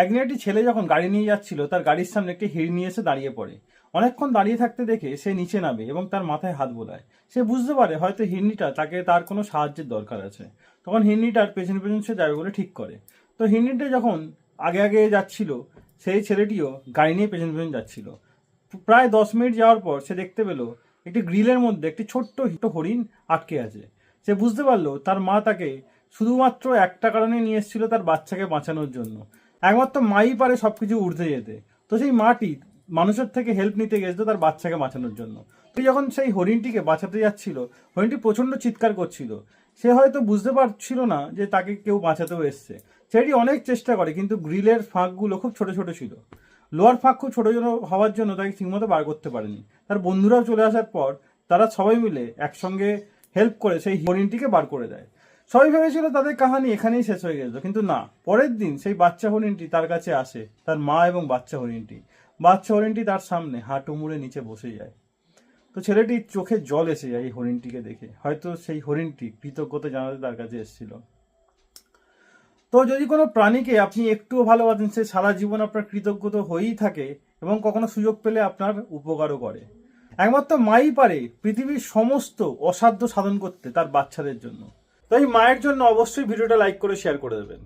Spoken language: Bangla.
একদিন একটি ছেলে যখন গাড়ি নিয়ে যাচ্ছিল, তার গাড়ির সামনে একটি হিড়নি এসে দাঁড়িয়ে পড়ে। অনেকক্ষণ দাঁড়িয়ে থাকতে দেখে সে নিচে নামে এবং তার মাথায় হাত বোলায়। সে বুঝতে পারে হয়তো হিন্নিটা তাকে তার কোনো সাহায্যের দরকার আছে। তখন হিন্নিটার পেছন পেছন সে যাবে বলে ঠিক করে। তো হিন্নিটা যখন আগে আগে যাচ্ছিল, সেই ছেলেটিও গাড়ি নিয়ে পেছন পেছন যাচ্ছিল। প্রায় দশ মিনিট যাওয়ার পর সে দেখতে পেল, একটি গ্রিলের মধ্যে একটি ছোট্ট হিট হরিণ আটকে আছে। সে বুঝতে পারল, তার মা তাকে শুধুমাত্র একটা কারণে নিয়ে এসেছিল তার বাচ্চাকে বাঁচানোর জন্য। একমাত্র মাই পারে সবকিছু উঠতে যেতে। তো সেই মাটি মানুষের থেকে হেল্প নিতে গেছিল তার বাচ্চাকে বাঁচানোর জন্য। তো যখন সেই হরিণটিকে বাঁচাতে যাচ্ছিল, হরিণটি প্রচণ্ড চিৎকার করছিল। সে হয়তো বুঝতে পারছিল না যে তাকে কেউ বাঁচাতেও এসছে। সেটি অনেক চেষ্টা করে, কিন্তু গ্রিলের ফাঁকগুলো খুব ছোট ছোট ছিল। লোয়ার ফাঁক খুব ছোট ছোট হওয়ার জন্য তাকে ঠিকমতো বার করতে পারেনি। তার বন্ধুরাও চলে আসার পর তারা সবাই মিলে একসঙ্গে হেল্প করে সেই হরিণটিকে বার করে দেয়। সবাই ভেবেছিল তাদের কাহানি এখানেই শেষ হয়ে গেল, কিন্তু না। পরের দিন সেই বাচ্চা হরিণটি তার কাছে আসে, তার মা এবং বাচ্চা হরিণটি। বাচ্চা হরিণটি তার সামনে হাঁটু মুড়ে নিচে বসে যায়। তো ছেলেটির চোখে জল এসে যায় এই হরিণটিকে দেখে। হয়তো সেই হরিণটি কৃতজ্ঞতা জানাতে তার কাছে এসেছিল। তো যদি কোনো প্রাণীকে আপনি একটুও ভালোবাসেন, সে সারা জীবন আপনার কৃতজ্ঞতা হয়েই থাকে এবং কখনো সুযোগ পেলে আপনার উপকারও করে। একমাত্র মাই পারে পৃথিবীর সমস্ত অসাধ্য সাধন করতে তার বাচ্চাদের জন্য। তো এই মায়ের জন্য অবশ্যই ভিডিওটা লাইক করে শেয়ার করে দেবেন।